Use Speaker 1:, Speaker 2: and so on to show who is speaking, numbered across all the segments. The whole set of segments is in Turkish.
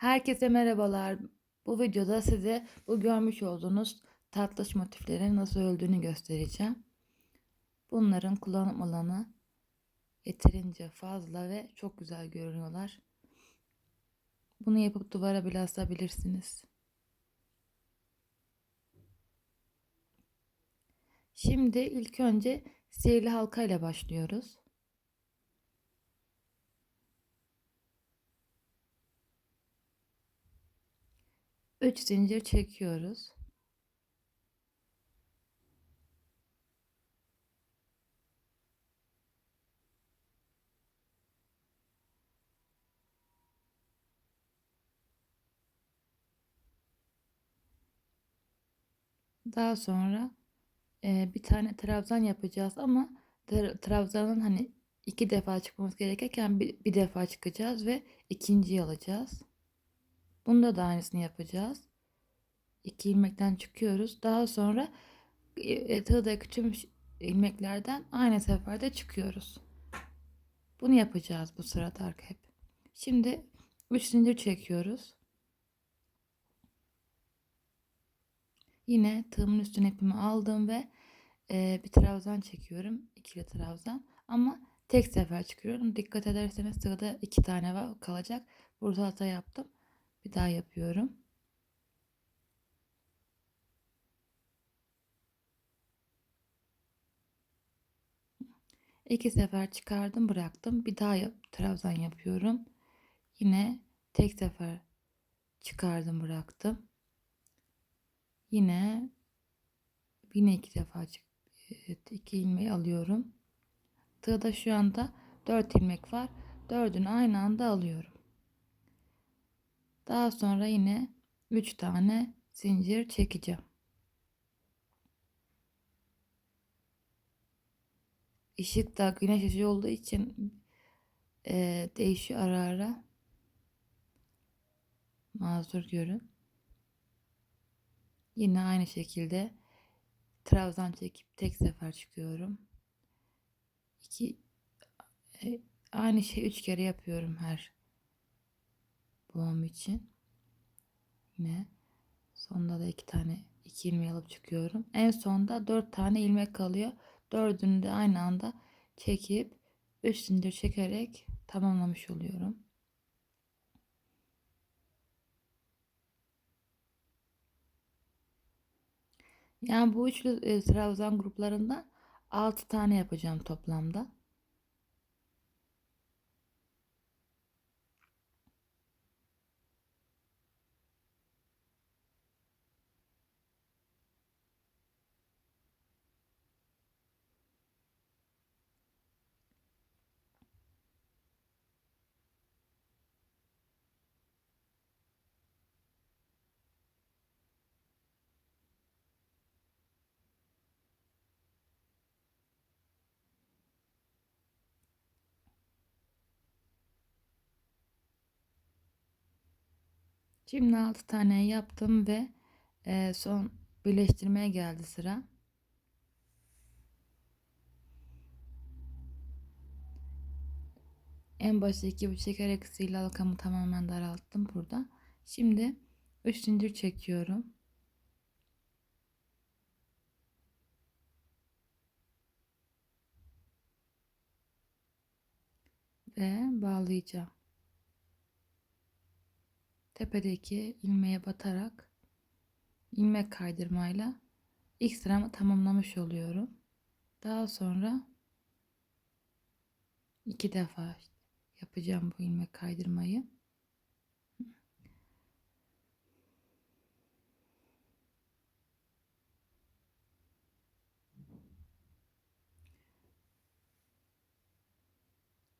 Speaker 1: Herkese merhabalar. Bu videoda size bu görmüş olduğunuz tatlış motiflerin nasıl öldüğünü göstereceğim. Bunların kullanım alanı yeterince fazla ve çok güzel görünüyorlar. Bunu yapıp duvara bile asabilirsiniz. Şimdi ilk önce sihirli halka ile başlıyoruz. 3 zincir çekiyoruz. Daha sonra e, bir tane trabzan yapacağız ama trabzanın hani iki defa çıkmamız gerekirken bir, bir defa çıkacağız ve ikinciyi alacağız. Bunda da aynısını yapacağız. İki ilmekten çıkıyoruz. Daha sonra e, tığdaki tüm ilmeklerden aynı seferde çıkıyoruz. Bunu yapacağız bu sırada hep. Şimdi 3 zincir çekiyoruz. Yine tığımın üstüne ipimi aldım ve e, bir trabzan çekiyorum. ikili trabzan. Ama tek sefer çıkıyorum. Dikkat ederseniz tığda iki tane var kalacak. Burada hata yaptım. Bir daha yapıyorum. İki sefer çıkardım bıraktım. Bir daha yap, trabzan yapıyorum. Yine tek sefer çıkardım bıraktım. Yine yine iki defa çık iki ilmeği alıyorum. Tığda şu anda dört ilmek var. Dördünü aynı anda alıyorum. Daha sonra yine 3 tane zincir çekeceğim. Işık da güneş ışığı olduğu için e, değişiyor ara ara. Mazur görün. Yine aynı şekilde trabzan çekip tek sefer çıkıyorum. İki e, aynı şey üç kere yapıyorum her boğum için. Yine sonda da iki tane iki ilmeği alıp çıkıyorum. En sonda dört tane ilmek kalıyor. Dördünü de aynı anda çekip üç zincir çekerek tamamlamış oluyorum. Yani bu üçlü e, trabzan gruplarında 6 tane yapacağım toplamda. Şimdi 6 tane yaptım ve e, son birleştirmeye geldi sıra. En baştaki bu çekerek sihirli halkamı tamamen daralttım burada. Şimdi 3 zincir çekiyorum. Ve bağlayacağım tepedeki ilmeğe batarak ilmek kaydırmayla ilk sıramı tamamlamış oluyorum. Daha sonra iki defa yapacağım bu ilmek kaydırmayı.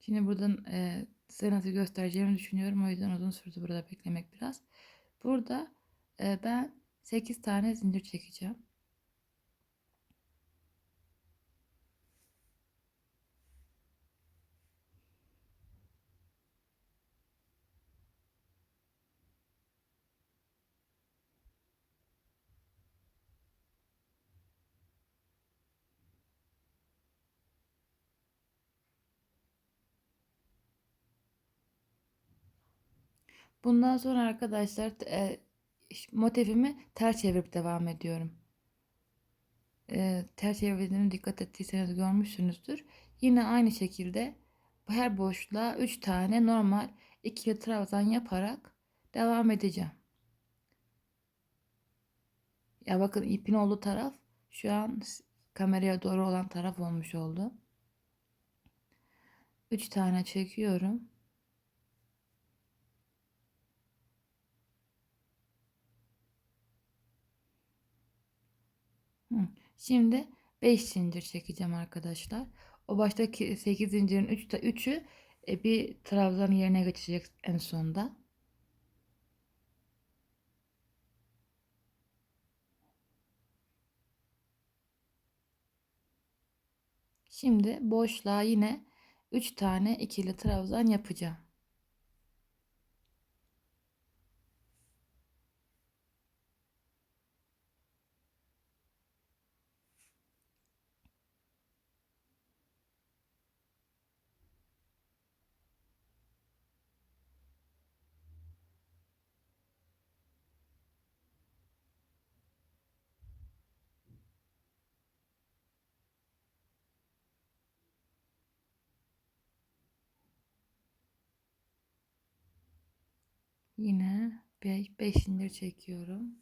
Speaker 1: Şimdi buradan e, size göstereceğimi düşünüyorum. O yüzden uzun sürdü burada beklemek biraz. Burada e, ben 8 tane zincir çekeceğim. Bundan sonra arkadaşlar e, motifimi ters çevirip devam ediyorum. E, ters çevirdiğimi dikkat ettiyseniz görmüşsünüzdür. Yine aynı şekilde her boşluğa 3 tane normal ikili trabzan yaparak devam edeceğim. Ya bakın ipin olduğu taraf şu an kameraya doğru olan taraf olmuş oldu. 3 tane çekiyorum. Şimdi 5 zincir çekeceğim arkadaşlar. O baştaki 8 zincirin 3 3'ü 3'ü e, bir trabzan yerine geçecek en sonda. Şimdi boşluğa yine 3 tane ikili trabzan yapacağım. Yine 5 5 zincir çekiyorum.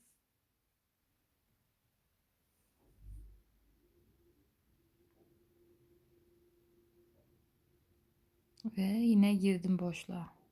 Speaker 1: Ve yine girdim boşluğa.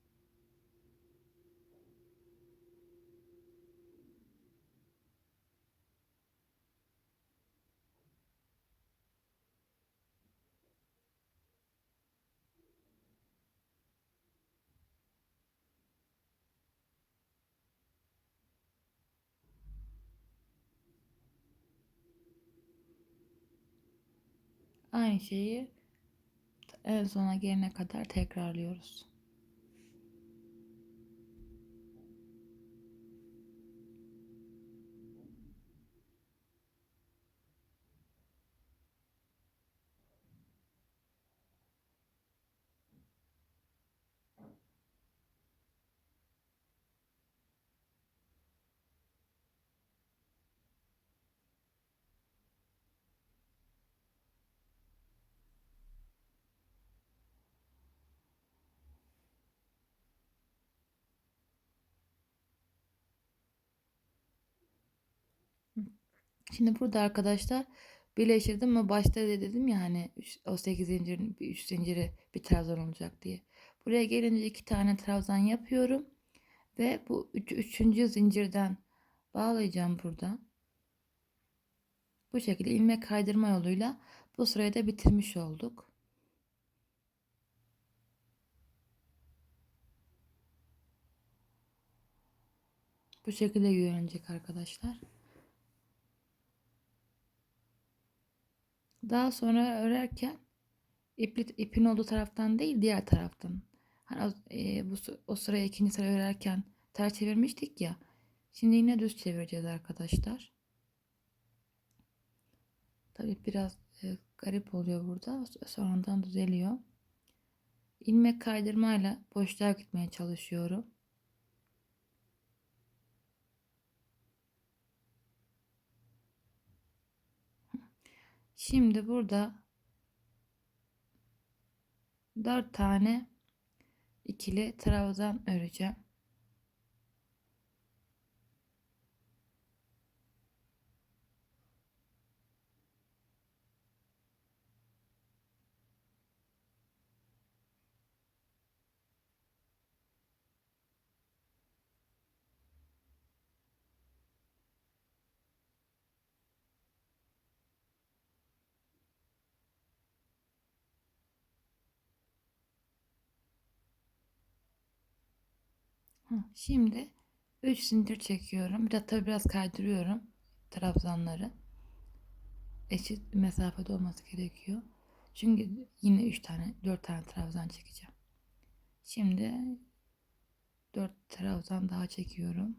Speaker 1: Aynı şeyi en sona gelene kadar tekrarlıyoruz. Şimdi burada arkadaşlar birleştirdim ama başta da dedim ya hani o 8 zincirin 3 zinciri bir trabzan olacak diye. Buraya gelince iki tane trabzan yapıyorum ve bu üç, üçüncü zincirden bağlayacağım burada. Bu şekilde ilmek kaydırma yoluyla bu sırayı da bitirmiş olduk. Bu şekilde görünecek arkadaşlar. Daha sonra örerken ipli, ipin olduğu taraftan değil diğer taraftan. Hani o, e, bu o sıraya ikinci sıra örerken ters çevirmiştik ya. Şimdi yine düz çevireceğiz arkadaşlar. Tabii biraz e, garip oluyor burada. Sonradan düzeliyor. İlmek kaydırmayla boşluğa gitmeye çalışıyorum. Şimdi burada 4 tane ikili trabzan öreceğim. Şimdi 3 zincir çekiyorum. Bir de tabii biraz kaydırıyorum trabzanları. Eşit mesafede olması gerekiyor. Çünkü yine 3 tane 4 tane trabzan çekeceğim. Şimdi 4 trabzan daha çekiyorum.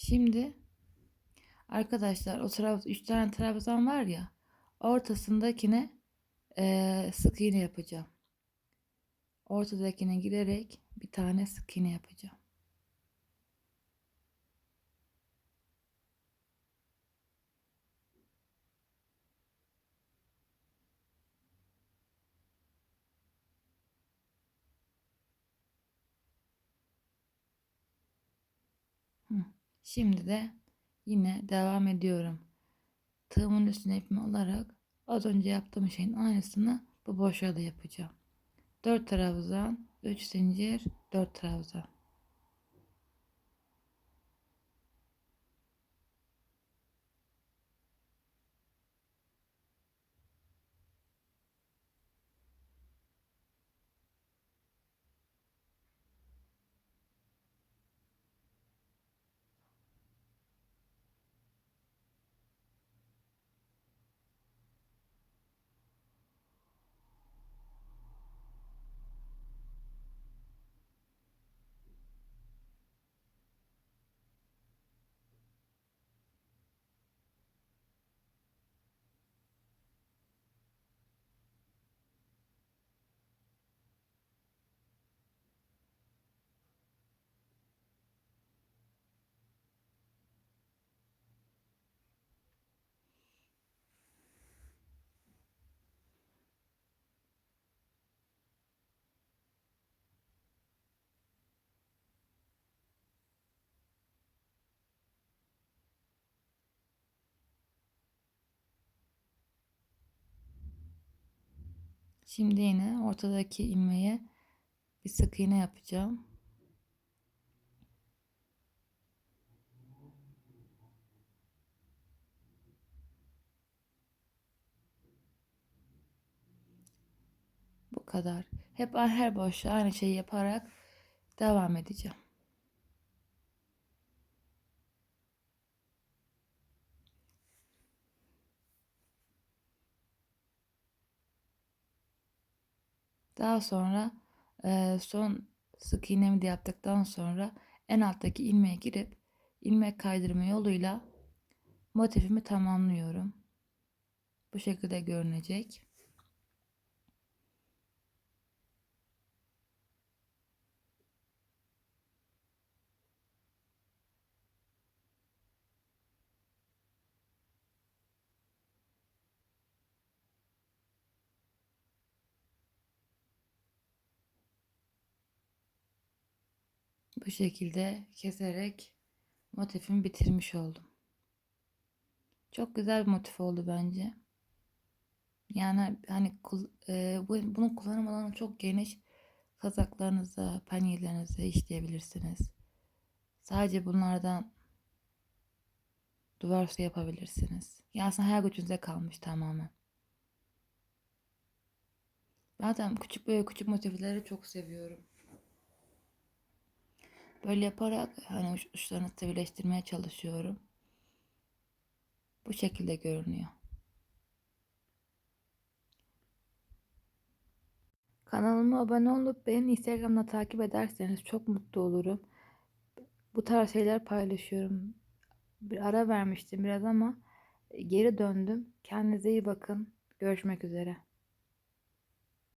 Speaker 1: Şimdi arkadaşlar o trabz 3 tane trabzan var ya ortasındakine eee sık iğne yapacağım. Ortadakine girerek bir tane sık iğne yapacağım. Şimdi de yine devam ediyorum. Tığımın üstüne ipimi alarak az önce yaptığım şeyin aynısını bu boşluğa da yapacağım. 4 trabzan, 3 zincir, 4 trabzan. Şimdi yine ortadaki ilmeğe bir sık iğne yapacağım. Bu kadar. Hep her boşluğa aynı şeyi yaparak devam edeceğim. Daha sonra e, son sık iğnemi de yaptıktan sonra en alttaki ilmeğe girip ilmek kaydırma yoluyla motifimi tamamlıyorum. Bu şekilde görünecek. Bu şekilde keserek motifimi bitirmiş oldum. Çok güzel bir motif oldu bence. Yani hani e, bu, bunun kullanım alanı çok geniş. Kazaklarınıza, penyelerinize işleyebilirsiniz. Sadece bunlardan duvar su yapabilirsiniz. Yani aslında her gücünüze kalmış tamamen. Zaten küçük böyle küçük motifleri çok seviyorum. Böyle yaparak hani uç, uçlarını birleştirmeye çalışıyorum. Bu şekilde görünüyor. Kanalıma abone olup beni Instagram'da takip ederseniz çok mutlu olurum. Bu tarz şeyler paylaşıyorum. Bir ara vermiştim biraz ama geri döndüm. Kendinize iyi bakın. Görüşmek üzere.